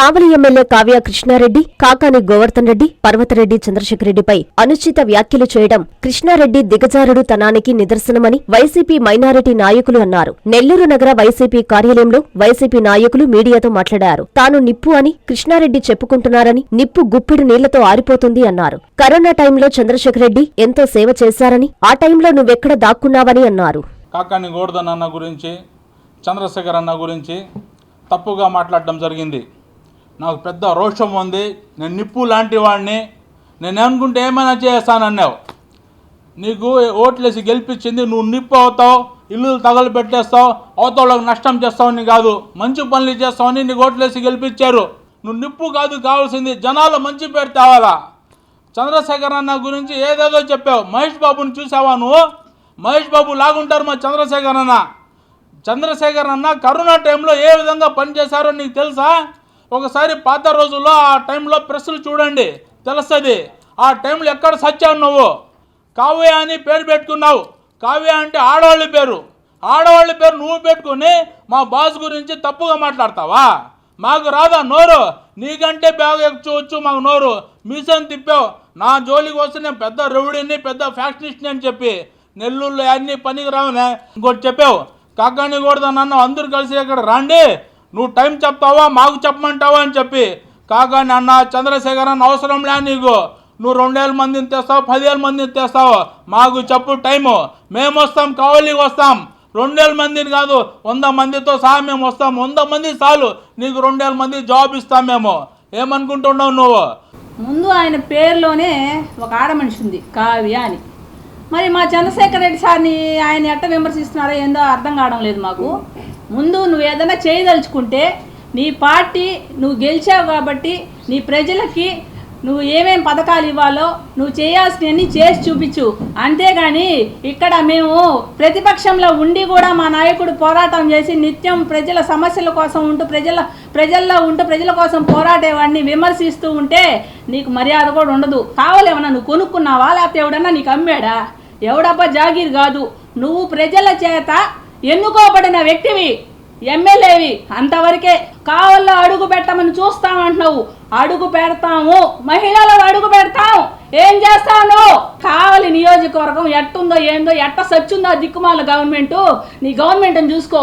కావలి MLA Kavya Krishna Reddy Kakani Govardhan Reddy Parvathareddy చంద్రశేఖరరెడ్డిపై అనుచిత వ్యాఖ్యలు చేయడం కృష్ణారెడ్డి దిగజారుడు తనానికి నిదర్శనమని వైసీపీ మైనారిటీ నాయకులు అన్నారు. నెల్లూరు నగర వైసీపీ కార్యాలయంలో వైసీపీ నాయకులు మీడియాతో మాట్లాడారు. తాను నిప్పు అని కృష్ణారెడ్డి చెప్పుకుంటున్నారని నిప్పు గుప్పిడి నీళ్ళతో ఆరిపోతుంది అన్నారు. కరోనా టైంలో చంద్రశేఖరరెడ్డి ఎంతో సేవ చేశారని ఆ టైంలో నువ్వెక్కడ దాక్కున్నావని అన్నారు. కాకాని గోవర్ధన్ అన్న గురించి చంద్రశేఖర్ అన్న గురించి తప్పుగా మాట్లాడడం జరిగింది. నాకు పెద్ద రోషం ఉంది. నేను నిప్పు లాంటి వాడిని. నేను అనుకుంటే ఏమైనా చేస్తానన్నావు. నీకు ఓట్లేసి గెలిపించింది నువ్వు నిప్పు అవుతావు ఇల్లు తగలు పెట్టేస్తావు అవతలకు నష్టం చేస్తావని కాదు. మంచి పనులు చేస్తావని నీకు ఓట్లేసి గెలిపించారు. నువ్వు నిప్పు కాదు కావాల్సింది జనాలు మంచి పేరు తేవాలా? చంద్రశేఖర్ అన్న గురించి ఏదేదో చెప్పావు. మహేష్ బాబుని చూసావా నువ్వు? మహేష్ బాబు లాగుంటారు మా చంద్రశేఖర్ అన్న. చంద్రశేఖర్ అన్న కరోనా టైంలో ఏ విధంగా పనిచేశారో నీకు తెలుసా? ఒకసారి పాత రోజుల్లో ఆ టైంలో ప్రెస్లు చూడండి తెలుస్తుంది. ఆ టైంలో ఎక్కడ సచ్చావు నువ్వు కావ్య అని పేరు పెట్టుకున్నావు. కావ్య అంటే ఆడవాళ్ళ పేరు. ఆడవాళ్ళ పేరు నువ్వు పెట్టుకుని మా బాస్ గురించి తప్పుగా మాట్లాడతావా? మాకు రాదా నోరు? నీకంటే బాగా ఎక్కువచ్చు మాకు నోరు. మీసం తిప్పావు? నా జోలికి వస్తే నేను పెద్ద రెవుడిని పెద్ద ఫ్యాక్షనిస్ట్ని అని చెప్పి నెల్లూరులో అన్ని పనికి రావనే ఇంకోటి చెప్పావు. కాకాని కూడా నన్ను అందరూ కలిసి ఇక్కడ రండి. నువ్వు టైం చెప్తావా? మాకు చెప్పమంటావా అని చెప్పి. కాగా అన్న చంద్రశేఖరన్ అవసరం లే నీకు. నువ్వు రెండేళ్ళ మందిని తెస్తావు పదివేల మందిని తెస్తావు. మాకు చెప్పు టైము. మేము వస్తాం కావలికి వస్తాం. రెండేళ్ళ మందిని కాదు వంద మందితో సహా మేము వస్తాం. వంద మంది చాలు. నీకు రెండేళ్ళ మంది జాబ్ ఇస్తాం మేము. ఏమనుకుంటున్నావు నువ్వు? ముందు ఆయన పేరులోనే ఒక ఆడ మనిషి ఉంది కావ్య అని. మరి మా చంద్రశేఖర్ రెడ్డి సార్ని ఆయన ఎట్ట విమర్శిస్తున్నారో ఏందో అర్థం కావడం లేదు మాకు. ముందు నువ్వు ఏదైనా చేయదలుచుకుంటే నీ పార్టీ నువ్వు గెలిచావు కాబట్టి నీ ప్రజలకి నువ్వు ఏమేమి పథకాలు ఇవ్వాలో నువ్వు చేయాల్సినవన్నీ చేసి చూపించు. అంతేగాని ఇక్కడ మేము ప్రతిపక్షంలో ఉండి కూడా మా నాయకుడు పోరాటం చేసి నిత్యం ప్రజల సమస్యల కోసం ఉంటూ ప్రజల ప్రజల్లో ఉంటూ ప్రజల కోసం పోరాటేవాడిని విమర్శిస్తూ ఉంటే నీకు మర్యాద కూడా ఉండదు. కావాలేమన్నా నువ్వు కొనుక్కున్నావా? లేకపోతే ఎవడన్నా నీకు అమ్మాడా? ఎవడబ్బా జాగీర్ కాదు. నువ్వు ప్రజల చేత ఎన్నుకోబడిన వ్యక్తివి ఎమ్మెల్యేవి అంతవరకే కావల్లో అడుగు పెట్టమని చూస్తామంటున్నావు అడుగు పెడతాము మహిళలు అడుగు పెడతాము ఏం చేస్తాను కావలి నియోజకవర్గం ఎట్టుందో ఏందో ఎట్ట సచ్చుందో దిక్కుమాల గవర్నమెంట్. నీ గవర్నమెంట్ని చూసుకో.